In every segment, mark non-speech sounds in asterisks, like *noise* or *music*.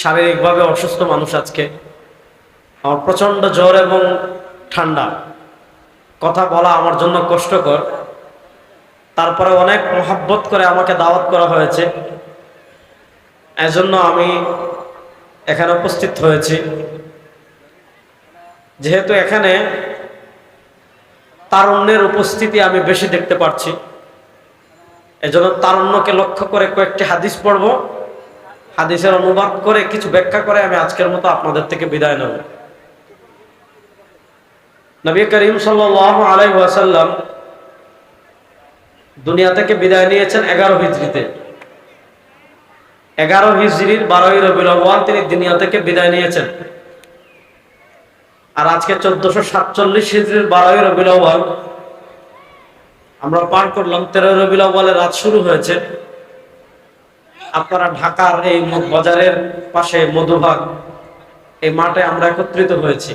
শারীরিকভাবে অসুস্থ মানুষ আজকে। আমার প্রচণ্ড জ্বর এবং ঠান্ডা। কথা বলা আমার জন্য কষ্টকর। তারপরে অনেক মহাব্বত করে আমাকে দাওয়াত করা হয়েছে। এজন্য আমি এখানে উপস্থিত হয়েছি। যেহেতু এখানে তারুণ্যের উপস্থিতি আমি বেশি দেখতে পাচ্ছি এজন্য তারুণ্যকে লক্ষ্য করে কয়েকটি হাদিস পড়ব। হাদিসের অনুবাদ করে কিছু ব্যাখ্যা করে আমি আজকের মতো আপনাদের থেকে বিদায় নেব। নবী করিম সাল্লাহ আলাই দুনিয়া থেকে বিদায় নিয়েছেন এগারো হিজড়িতে এগারো হিজড়ির বারোই রবিউল তিনি দুনিয়া থেকে বিদায় নিয়েছেন। আর আজকে চোদ্দশো সাতচল্লিশ হিজড়ির বারোই রবিউল আমরা পার করলাম তেরোই রবিউল রাত শুরু হয়েছে। আপনারা ঢাকার এই বাজারের পাশে মধুভাগ, এই মাঠে আমরা একত্রিত হয়েছি।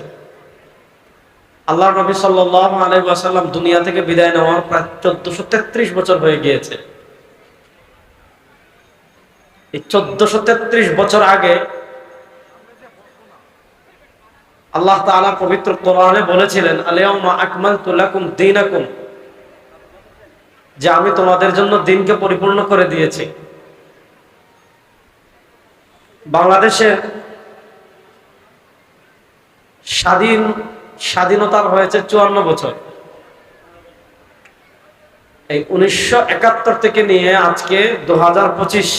আল্লাহ নবী সাল্লাহ আলাই ওয়াসাল্লাম দুনিয়া থেকে বিদায় নেওয়ার প্রায় চোদ্দশো তেত্রিশ বছর হয়ে গিয়েছে। এই চোদ্দশো তেত্রিশ বছর আগে আল্লাহ তাআলা পবিত্র কোরআনে বলেছিলেন যে আমি তোমাদের জন্য দিনকে পরিপূর্ণ করে দিয়েছি। বাংলাদেশের স্বাধীন স্বাধীনতার হয়েছে চুয়ান্ন বছর। এই উনিশশো একাত্তর থেকে নিয়ে আজকে দু হাজার পঁচিশ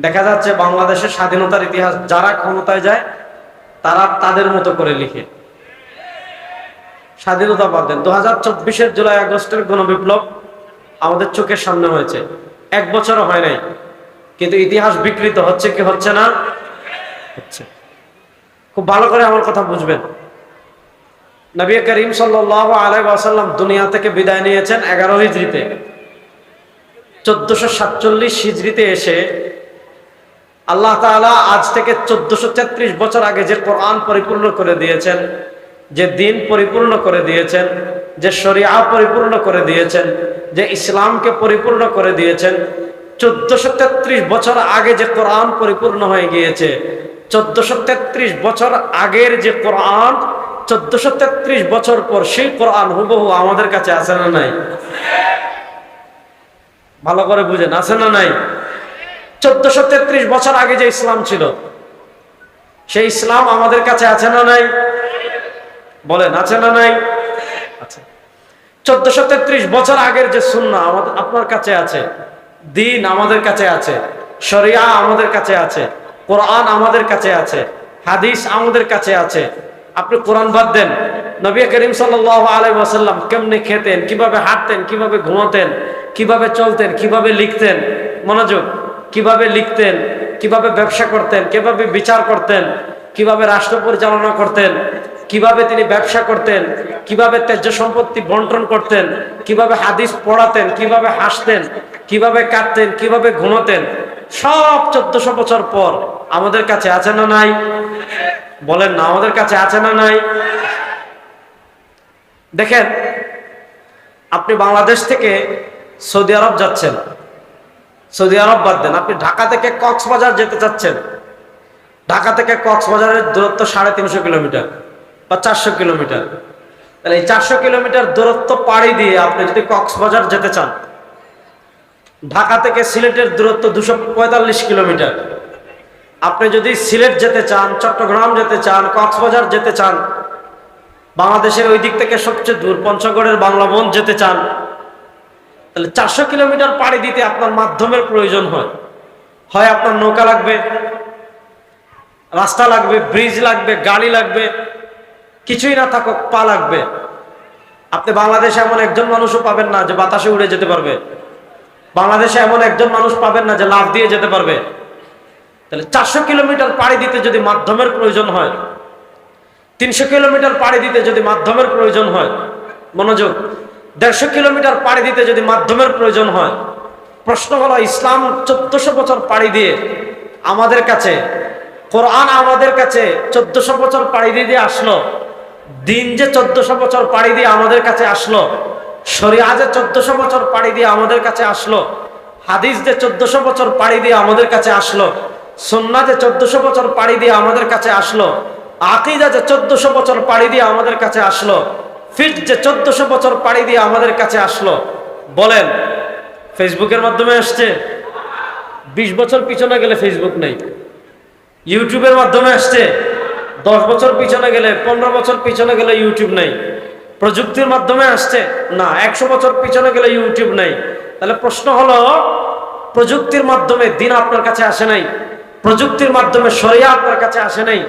দেখা যাচ্ছে বাংলাদেশের স্বাধীনতার ইতিহাস যারা ক্ষমতায় যায়, তারা তাদের মতো করে লিখে। স্বাধীনতা দেন। দু হাজার চব্বিশের জুলাই আগস্টের গণবিপ্লব আমাদের চোখের সামনে হয়েছে। এক বছরও হয় নাই। কিন্তু ইতিহাস বিকৃত, হচ্ছে কি হচ্ছে না? হচ্ছে। খুব ভালো করে আমার কথা বুঝবেন। নবী করিম সাল্লাহ আলাই আসাল্লাম দুনিয়া থেকে বিদায় নিয়েছেন এগারো হিজড়িতে। চোদ্দশো সাতচল্লিশ হিজড়িতে এসে আল্লাহ তাআলা আজ থেকে চোদ্দশো তেত্রিশ বছর আগে যে কোরআন পরিপূর্ণ করে দিয়েছেন, যে দিন পরিপূর্ণ করে দিয়েছেন, যে শরিয়া পরিপূর্ণ করে দিয়েছেন, যে ইসলামকে পরিপূর্ণ করে দিয়েছেন চোদ্দশো তেত্রিশ বছর আগে যে কোরআন পরিপূর্ণ হয়ে গিয়েছে, চোদ্দশো তেত্রিশ বছর আগের যে কোরআন, চোদ্দশো তেত্রিশ বছর পর সেই কোরআন হুবহু আমাদের কাছে আছে না নাই? ভালো করে বুঝেন, আছে না নাই? চোদ্দশো তেত্রিশ বছর আগে যে ইসলাম ছিল, সেই ইসলাম আমাদের কাছে আছে না নাই? বলেন, আছে না নাই? আছে চোদ্দশো তেত্রিশ বছর আগের যে সুন্না আমাদের আপনার কাছে আছে। দিন আমাদের কাছে আছে, শরিয়া আমাদের কাছে আছে, কোরআন আমাদের কাছে আছে, হাদিস আমাদের কাছে আছে। আপনি কোরআন বাদ দেন, নবী করিম সাল্লাহ আলাই কেমনে খেতেন, কীভাবে হাঁটতেন, কীভাবে ঘুমাতেন, কীভাবে চলতেন, কীভাবে লিখতেন, মনোযোগ, কীভাবে লিখতেন, কীভাবে ব্যবসা করতেন, কীভাবে বিচার করতেন, কীভাবে রাষ্ট্র পরিচালনা করতেন কীভাবে তিনি ব্যবসা করতেন, কীভাবে ত্যায্য সম্পত্তি বন্টন করতেন, কীভাবে হাদিস পড়াতেন, কীভাবে হাসতেন, কীভাবে কাঁদতেন, কীভাবে ঘুমাতেন, সব চোদ্দশো বছর পর আমাদের কাছে আছে না নাই? বলেন না, আমাদের কাছে আছে না নাই? দেখেন, আপনি বাংলাদেশ থেকে সৌদি আরব যাচ্ছেন, সৌদি আরব বাদ দেন, আপনি ঢাকা থেকে কক্সবাজার যেতে চাচ্ছেন, ঢাকা থেকে কক্সবাজারের দূরত্ব সাড়ে তিনশো কিলোমিটার। বা চারশো কিলোমিটার। তাহলে এই চারশো কিলোমিটার দূরত্ব পাড়ি দিয়ে আপনি যদি কক্সবাজার যেতে চান, ঢাকা থেকে সিলেটের দূরত্ব দুশো পঁয়তাল্লিশ কিলোমিটার। আপনি যদি সিলেট যেতে চান, চট্টগ্রাম যেতে চান, কক্সবাজার যেতে চান, বাংলাদেশের ওই দিক থেকে সবচেয়ে দূর, পঞ্চগড়ের বাংলা বন যেতে চান, তাহলে চারশো কিলোমিটার পাড়ি দিতে আপনার মাধ্যমের প্রয়োজন হয়। হয় আপনার নৌকা লাগবে, রাস্তা লাগবে, ব্রিজ লাগবে, গাড়ি লাগবে কিছুই না থাকুক, পা লাগবে। আপনি বাংলাদেশে এমন একজন মানুষও পাবেন না যে বাতাসে উড়ে যেতে পারবে। বাংলাদেশে এমন একজন মানুষ পাবেন না যে লাভ দিয়ে যেতে পারবে। তাহলে চারশো কিলোমিটার পাড়ি দিতে যদি মাধ্যমের প্রয়োজন হয়, তিনশো কিলোমিটার পাড়ি দিতে যদি মাধ্যমের প্রয়োজন হয়, মনোযোগ, দেড়শো কিলোমিটার পাড়ি দিতে যদি মাধ্যমের প্রয়োজন হয়, প্রশ্ন হলো ইসলাম চোদ্দশো বছর পাড়ি দিয়ে আমাদের কাছে, কোরআন আমাদের কাছে চোদ্দশো বছর পাড়ি দিয়ে আসলো। দিন যে চোদ্দশো বছর পাড়ি দিয়ে আমাদের কাছে আসলো, শরিয়া যে চোদ্দশো বছর পাড়ি দিয়ে আমাদের কাছে আসলো, হাদিস যে চোদ্দশো বছর পাড়ি দিয়ে আমাদের কাছে আসলো, সন্না যে চোদ্দশো বছর পাড়ি দিয়ে আমাদের কাছে আসলো, আকিদা যে চোদ্দশো বছর পাড়ি দিয়ে আমাদের কাছে আসলো, ফিট যে চোদ্দশো বছর পাড়ি দিয়ে আমাদের কাছে আসলো, বলেন, ফেসবুকের মাধ্যমে আসছে? বিশ বছর পিছনে গেলে ফেসবুক নেই। ইউটিউবের মাধ্যমে আসছে? দশ বছর পিছনে গেলে, পনেরো বছর পিছনে গেলে ইউটিউব নেই। প্রযুক্তির মাধ্যমে আসছে? না, একশো বছর পিছনে গেলে ইউটিউব নেই। তাহলে প্রশ্ন হলো, প্রযুক্তির মাধ্যমে দিন আপনার কাছে আসে নাই? প্রযুক্তির মাধ্যমে সরিয়া আপনার কাছে আসে নাই?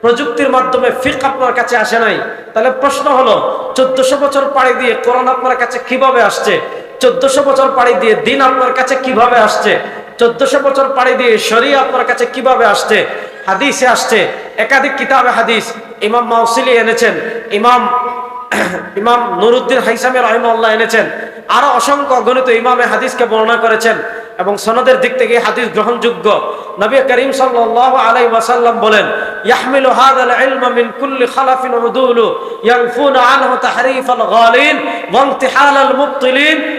প্রযুক্তির মাধ্যমে ফিক আপনার কাছে আসে নাই? তাহলে প্রশ্ন হলো, চোদ্দশো বছর পাড়ি দিয়ে কোরআন আপনার কাছে কীভাবে আসছে? চোদ্দশো বছর পাড়ি দিয়ে দিন আপনার কাছে কীভাবে আসছে? চোদ্দশো বছর পাড়ি দিয়ে শরীয় আপনার কাছে কীভাবে আসছে? হাদিসে আসছে, একাধিক কিতাবে হাদিস। ইমাম মাউসিলি এনেছেন, ইমাম *clears throat* ইমাম নুরুদ্দিন হাইসামি রহিমাল্লাহ এনেছেন। আরও অসংখ্য অগণিত ইমামে হাদিসকে বর্ণনা করেছেন এবং সনদের দিক থেকে হাদিস গ্রহণযোগ্য। নবী করিম সাল্লাল্লাহু আলাইহি ওয়াসাল্লাম বলেন, ইয়াহমিলু হাদাল ইলমা মিন কুল্লি খালাফিন উদুলু ইয়ানফুনা আনহু তাহরিফাল গালিন ওয়া ইমতিহালাল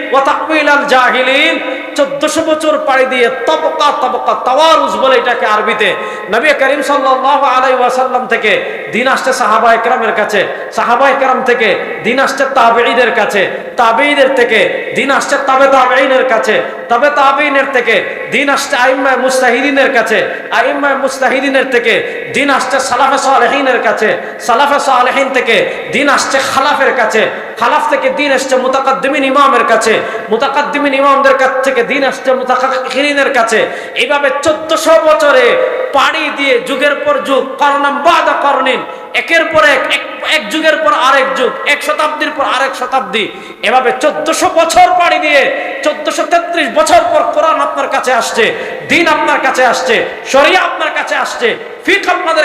মুবতিলিন ওয়া তাকবিলাল জাহিলিন 1400 বছর পাড়ি দিয়ে তবকা তবকা তাওয়ারুজ বলে এটাকে আরবিতে। নবী করিম সাল্লাল্লাহু আলাইহি ওয়াসাল্লাম থেকে দিন আসছে সাহাবা একরামের কাছে, সাহাবা একরাম থেকে দিন আসছে তাবেঈদের কাছে, তাবেঈদের থেকে দিন আসছে তাবে তাবেঈনের কাছে, তবে তাবেঈনের থেকে দিন আসছে আইম্মায়ে মুস্তাহিদিনের কাছে, আইম্মায়ে মুস্তাহিদিনের থেকে দিন আসছে সালাফে সালেহিনের কাছে, সালাফে সালেহিন থেকে দিন আসছে খালাফের কাছে খালাফ থেকে দিন আসছে মুতাকাদ্দিমিন ইমামের কাছে, মুতাকাদ্দিমিন ইমামদের কাছ থেকে দিন আসছে মুতাকাখিরিনের কাছে। এইভাবে চোদ্দশো বছরে পাড়ি দিয়ে যুগের পর যুগ করনাম বাদা করনিন একের পর এক- এক যুগের পর আরেক যুগ, এক শতাব্দীর পর আরেক শতাব্দী। এভাবে চোদ্দশো বছর পাড়ি দিয়ে চোদ্দশো তেত্রিশ বছর পর কোরআন আপনার কাছে আসছে, দিন আপনার কাছে আসছে, শরিয়া আপনার কাছে আসছে, ফিক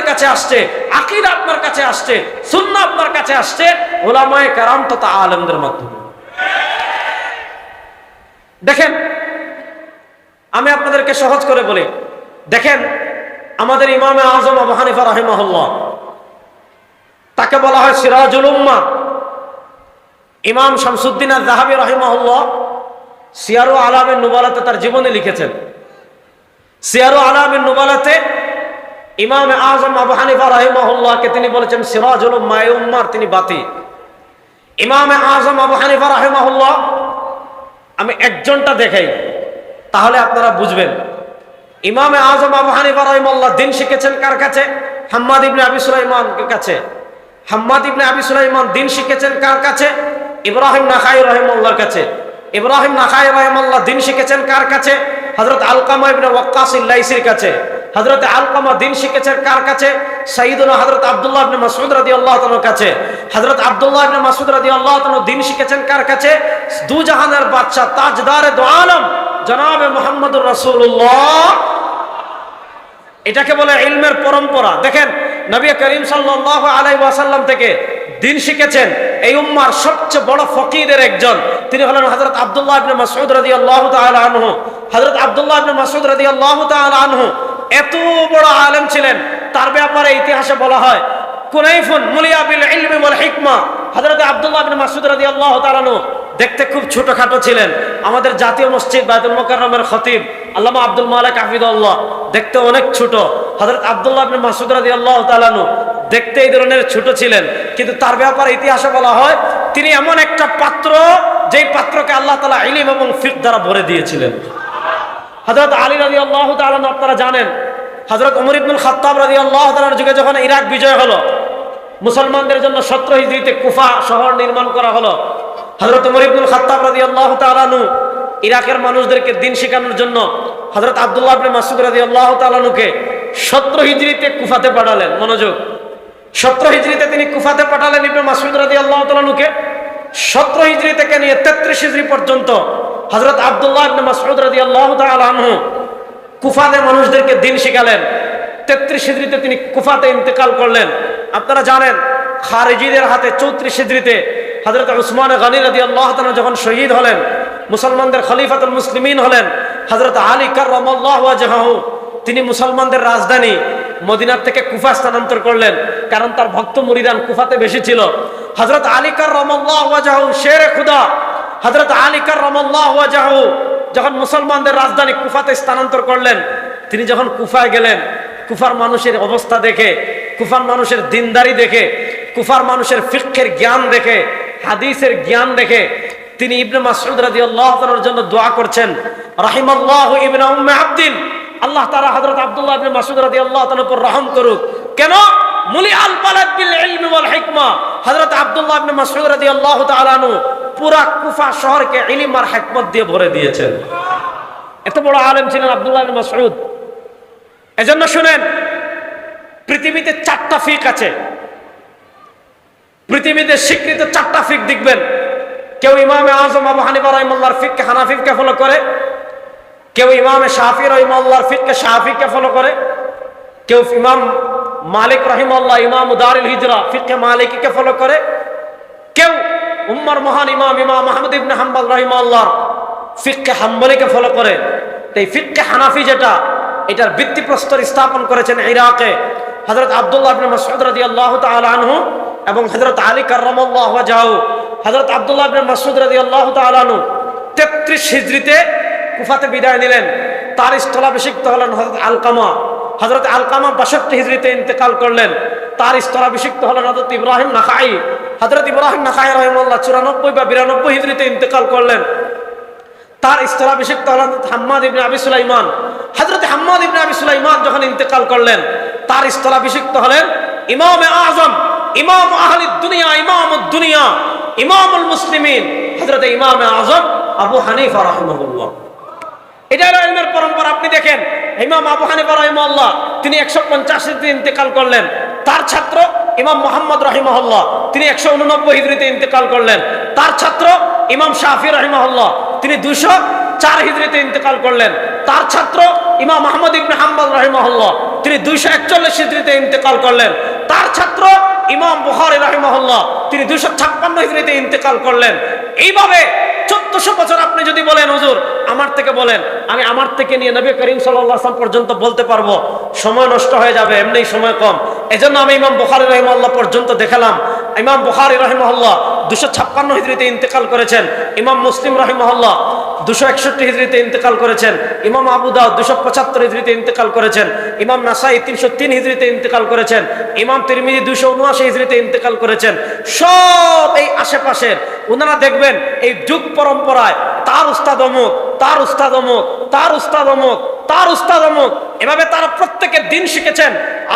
কাছে আসছে আপনার কাছে আসছে সুন্না আপনার দেখেন, আমি আপনাদেরকে সহজ করে বলি, দেখেন, আমাদের ইমামে আজম আবু হানিফা রাহিমাহুল্লাহ, তাকে বলা হয় সিরাজুল উম্মা ইমাম শামসুদ্দিন আর জাহাবি রহিমাহুল্লাহ সিয়ারু আলামের নুবালাতে তার জীবনে লিখেছেন। সিয়ারু আলামের নুবালাতে ইমাম আজম আবু হানিফা রহিমাহুল্লাহকে তিনি বলেছেন, সিরাজুল উম্মার তিনি বাতি। ইমাম আজম আবু হানিফা রহিমাহুল্লাহ, আমি একজনটা দেখাই, তাহলে আপনারা বুঝবেন। ইমামে আজম আবু হানিফা রহিমাল্লাহ দিন শিখেছেন কার কাছে? হাম্মাদ ইবনে আবি সুলাইমানের কাছে? হাম্মাদ ইবনে আবি সুলাইমান দিন শিখেছেন কার কাছে? ইব্রাহিম নাখাই রহিমাল্লাহর কাছে। ইব্রাহিম নাখাই রহিমাল্লাহ দিন শিখেছেন কার কাছে? হযরত আলকামা ইবনে ওয়াক্কাস ইল্লাইসির কাছে। হযরত আলকামা দিন শিখেছেন কার কাছে? সাইয়্যিদুনা হযরত আব্দুল্লাহ ইবনে মাসউদ রাদিয়াল্লাহু তাআলার কাছে। হযরত আব্দুল্লাহ ইবনে মাসউদ রাদিয়াল্লাহু তাআলা দিন শিখেছেন কার কাছে? দু জাহানের বাদশা তাজদারে দু আলম। জনাবে মুহাম্মদুর রাসূলুল্লাহ। এটাকে বলে ইলমের পরম্পরা। দেখেন, নবী করিম সাল্লাল্লাহু আলাইহি ওয়াসাল্লাম থেকে দিন শিখেছেন। এই উম্মার সবচেয়ে বড় ফকিরের একজন। তিনি হলেন হযরত আব্দুল্লাহ ইবনে মাসউদ রাদিয়াল্লাহু তাআলা আনহু। হযরত আব্দুল্লাহ ইবনে মাসউদ রাদিয়াল্লাহু তাআলা আনহু এত বড় আলেম ছিলেন। তার ব্যাপারে ইতিহাসে বলা হয়, কুনাইফুন মুলিয়া বিল ইলমি ওয়াল হিকমা। হযরত আব্দুল্লাহ ইবনে মাসউদ রাদিয়াল্লাহু তাআলা আনহু দেখতে খুব ছোটখাটো ছিলেন। আমাদের জাতীয় মসজিদ বাইতুল মোকাররমের খতিব আল্লামা আব্দুল মালিক হাফিদুল্লাহ দেখতে অনেক ছোট। হযরত আব্দুল্লাহ ইবনে মাসউদ রাদিয়াল্লাহু তাআলা আনহু দেখতে এই ধরনের ছোট ছিলেন। কিন্তু তার ব্যাপারে ইতিহাসে বলা হয়, তিনি এমন একটা পাত্র, যেই পাত্রকে আল্লাহ তালা ইলম এবং ফিক দ্বারা ভরে দিয়েছিলেন। হযরত আলী রাদিয়াল্লাহু তাআলা আনহু আপনারা জানেন, হযরত ওমর ইবনুল খাত্তাব রাদিয়াল্লাহু তাআলার যুগে যখন ইরাক বিজয় হলো, মুসলমানদের জন্য সত্র হিজরিতে কুফা শহর নির্মাণ করা হলো। হযরত ওমর ইবনুল খাত্তাব রাদিয়াল্লাহু তাআলা আনহু ইরাকের মানুষদেরকে দিন শেখানোর জন্য হযরত আব্দুল্লাহ ইবনে মাসউদ রাদিয়াল্লাহু তাআলা আনহুকে সত্র হিজরিতে কুফাতে পাঠালেন। মনোযোগ। সত্র হিজরিতে তিনি কুফাতে পাঠালেন ইবনে মাসউদ রাদিয়াল্লাহু তাআলা আনহুকে। সত্র হিজরি থেকে নিয়ে তেত্রিশ হিজরি পর্যন্ত হযরত আব্দুল্লাহ ইবনে মাসউদ রাদিয়াল্লাহু তাআলা আনহু কুফাতে মানুষদেরকে দিন শিখালেন। তেত্রিশ হিজড়িতে তিনি কুফাতে ইন্তেকাল করলেন। আপনারা জানেন, খারেজিদের হাতে চৌত্রিশ হিজড়িতে হজরত উসমান গানি রাদি আল্লাহ যখন শহীদ হলেন, মুসলমানদের খলিফাতুল মুসলিমিন হলেন হজরত আলী কার্লাহু তিনি মুসলমানদের রাজধানী মদিনার থেকে কুফা স্থানান্তর করলেন, কারণ তার ভক্ত মুরিদান কুফাতে বেশি ছিল। হজরত আলী কার্লাহু শের খুদা। হজরত আলী কার্লাহু যখন মুসলমানদের রাজধানী কুফাতে স্থানান্তর করলেন, তিনি যখন কুফায় গেলেন, কুফার মানুষের অবস্থা দেখে, কুফার মানুষের দিনদারি দেখে, কুফার মানুষের ফিক্ষের জ্ঞান দেখে, হাদিসের জ্ঞান দেখে, তিনি ইবনে মাসউদ রাদিয়াল্লাহু তাআলার জন্য দোয়া করছেন, রাহিমাল্লাহু ইবনে উম্মে আব্দিন। আল্লাহ তাআলা হযরত আব্দুল্লাহ ইবনে মাসউদ রাদিয়াল্লাহু তাআলার উপর রহম করুক। কেন? মুলি আল বালাদ বিল ইলমি ওয়াল হিকমা। হযরত আব্দুল্লাহ ইবনে মাসউদ রাদিয়াল্লাহু তাআলা আনহু পুরা কুফা শহরকে ইলম আর হিকমত দিয়ে ভরে দিয়েছেন। এত বড় আলেম ছিলেন আব্দুল্লাহ ইবনে মাসউদ। এজন্য শুনেন, পৃথিবীতে চারটা ফিক আছে। পৃথিবীতে স্বীকৃত চারটা ফিক দেখবেন। কেউ ইমামে আজম, আবু হানিফা রহিমাল্লাহর ফিককে, হানাফিককে ফলো করে কেউ ইমামে শাহি রহিমাল্লাহর ফিককে শাহিকে ফলো করে, কেউ ইমাম মালিক রহিমাল্লাহ ইমাম উদারুল হিজরা ফিককে মালিককে ফলো করে, কেউ উম্মার মহান ইমাম ইমাম মাহমুদ ইবনে হাম্বাল রহিমাল্লাহর ফিককে হাম্বলিকে ফলো করে। এই ফিককে হানাফি যেটা, এটার ভিত্তিপ্রস্তর স্থাপন করেছেন ইরাকে হজরত আব্দুল্লাহ ইবনে মাসউদ রাদিয়াল্লাহু তাআলা আনহু এবং হজরত আলী কার্রামাল্লাহু ওয়াজহাহু হজরত আব্দুল্লাহ ইবনে মাসউদ রাদিয়াল্লাহু তাআলা আনহু 33 হিজরিতে কুফাতে বিদায় নিলেন। তার স্থলাভিষিক্ত হলেন হজরত আলকামা। হজরত আলকামা বাষট্টি হিজরিতে ইন্তেকাল করলেন। তার স্থলাভিষিক্ত হলেন হজরত ইব্রাহিম নাখাই। হজরত ইব্রাহিম নাখাই রহমাল্লাহ চুরানব্বই বা বিরানব্বই হিজরিতে ইন্তেকাল করলেন। তার স্থলাভিষিক্ত হলেন হাম্মাদ ইবনে আবি সুলাইমান। হজরত হাম্মাদ ইবনে আবি সুলাইমান যখন ইন্তেকাল করলেন, তার স্থলাভিষিক্ত হলেন ইমাম আজম, ইমাম আহলি দুনিয়া, ইমাম দুনিয়া, ইমামুল মুসলিমিন। হজরত ইমাম আজম আবু হানিফা রহমতুল্লাহ এটা হলো পরম্পরা। আপনি দেখেন, ইমাম আবু হানিফা রহিমাল্লাহ তিনি একশো পঞ্চাশিতে ইন্তেকাল করলেন। তার ছাত্র ইমাম মোহাম্মদ রহিমহল্লাহ, তিনি একশো উননব্বই হিজড়িতে ইন্তেকাল করলেন। তার ছাত্র ইমাম শাহি রহিমহল্লাহ, তিনি দুশো চার হিজড়িতে ইন্তেকাল করলেন। তার ছাত্র ইমাম মাহমুদ ইবনে হাম্বাল রহিমহল্লাহ, তিনি দুইশো একচল্লিশ হিজড়িতে ইন্তেকাল করলেন। তার ছাত্র ইমাম বুখারি রহিমহল্লাহ, তিনি দুইশো ছাপ্পান্ন হিজড়িতে ইন্তেকাল করলেন। এইভাবে চোদ্দশো বছর আপনি যদি বলেন, হুজুর, আমার থেকে বলেন, আমি আমার থেকে নিয়ে নবী করিম সাল্লাম পর্যন্ত বলতে পারব। সময় নষ্ট হয়ে যাবে এমনি সময় কম। এজন্য আমি ইমাম বোখারি রহিমাল্লাহ পর্যন্ত দেখালাম। ইমাম বোখারি রহিমহল্লা দুশো ছাপ্পান্ন হিজড়িতে ইন্তেকাল করেছেন। ইমাম মুসলিম রহিমহল্লাহ দুশো একষট্টি হিজড়িতে ইন্তেকাল করেছেন। ইমাম আবু দাউদ দুশো পঁচাত্তর হিজড়িতে ইন্তেকাল করেছেন। ইমাম নাসাই তিনশো তিন হিজড়িতে ইন্তেকাল করেছেন। ইমাম তিরমিজি দুশো উনআশি হিজড়িতে ইন্তেকাল করেছেন। সব এই আশেপাশের ওনারা দেখবেন, এই যুগ পরম্পরায় তার উস্তাদ অমুক, তার উস্তাদ অমুক, তার উস্তাদ অমুক, তার উস্তাদ অমুক। এভাবে তারা প্রত্যেকের দিন শিখেছেন,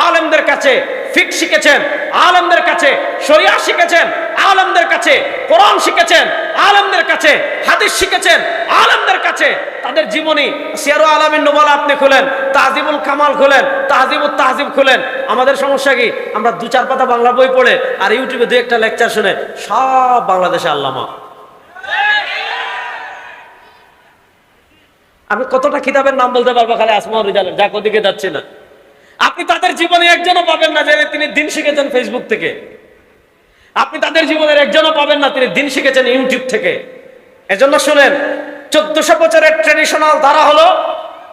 আলেমদের কাছে ফিক শিখেছেন, আলেমদের কাছে শরিয়া শিখেছেন, আলেমদের কাছে কোরআন শিখেছেন। আলেমদের কাছে, হাদিস শিখেছেন আলেমদের কাছে। তাদের জীবনী সিয়ারু আলমিন নোবাল আপনি খুলেন তাজিবুল কামাল খুলেন তাজিবুল তাজিব খুলেন। আমাদের সমস্যা কি? আমরা দু চার পাতা বাংলা বই পড়ে আর ইউটিউবে দু একটা লেকচার শুনে সব বাংলাদেশে আল্লামা। আমি কতটা কিতাবের নাম বলতে পারব খালি আসমা রিজালের যা ওদিকে যাচ্ছে না। আপনি তাদের জীবনে একজনও পাবেন না যে তিনি দিন শিখেছেন ফেসবুক থেকে। আপনি তাদের জীবনের একজনও পাবেন না, তিনি দিন শিখেছেন ইউটিউব থেকে। এজন্য শুনেন, চোদ্দশো বছরের ট্রেডিশনাল ধারা হলো,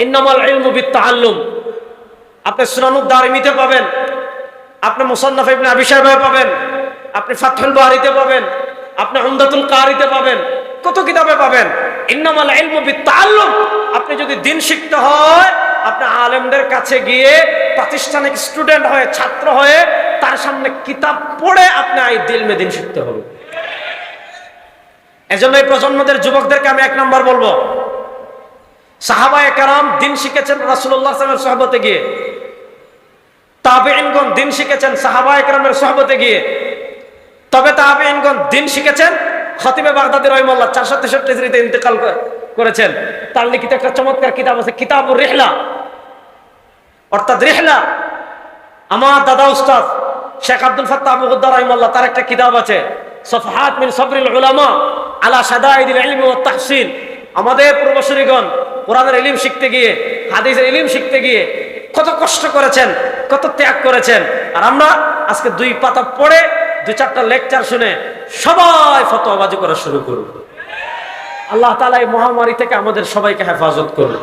ইন্নামাল ইলমুবিদ তাআল্লুম আপনি সুনানুদ দারিমিতে পাবেন, আপনি মুসান্নাফ ইবনে আবি সাহেবে পাবেন, আপনি ফাতহুল বারিতে পাবেন, আপনি উমদাতুল কারিতে পাবেন, কত কিতাবে পাবেন? ইন্নামাল ইলমু বিতাআল্লুম আপনি যদি দিন শিখতে হয়, আপনি আলেমদের কাছে গিয়ে প্রাতিষ্ঠানিক স্টুডেন্ট হয়ে, ছাত্র হয়ে তার সামনে কিতাব পড়ে আপনি এই দিল মে দিন শিখতে হবে। এজন্য এই প্রজন্মদের, যুবকদেরকে আমি এক নম্বর বলব, সাহাবায়ে কারাম দিন শিখেছেন সাল্লাল্লাহু আলাইহি সাহাবতে গিয়ে। দিন শিখেছেন সাহাবায়ে কারামের সাহাবতে গিয়ে। তবে দিন শিখেছেন খতিবে বাগদাদি রহিমাল্লাহ চারশো তেষট্টি ইন্তেকাল করেছেন। তার লিখিত একটা চমৎকার কিতাব আছে কিতাব রেহলা। অর্থাৎ রেহলা। আমার দাদা উস্তাদ শেখ আব্দুল ফাত্তা আবু রহিমাল্লাহ তার একটা কিতাব আছে, সফহাত মিন সবরিল উলামা আলা সাদাইদিল ইলমি ওয়াত তাহসিন আমাদের পূর্বসূরিগণ কোরআনের ইলিম শিখতে গিয়ে, হাদিসের ইলিম শিখতে গিয়ে কত কষ্ট করেছেন, কত ত্যাগ করেছেন। আর আমরা আজকে দুই পাতা পড়ে দুই চারটা লেকচার শুনে সবাই ফতোয়াবাজি করা শুরু করব। আল্লাহ তালা এই মহামারী থেকে আমাদের সবাইকে হেফাজত করুন।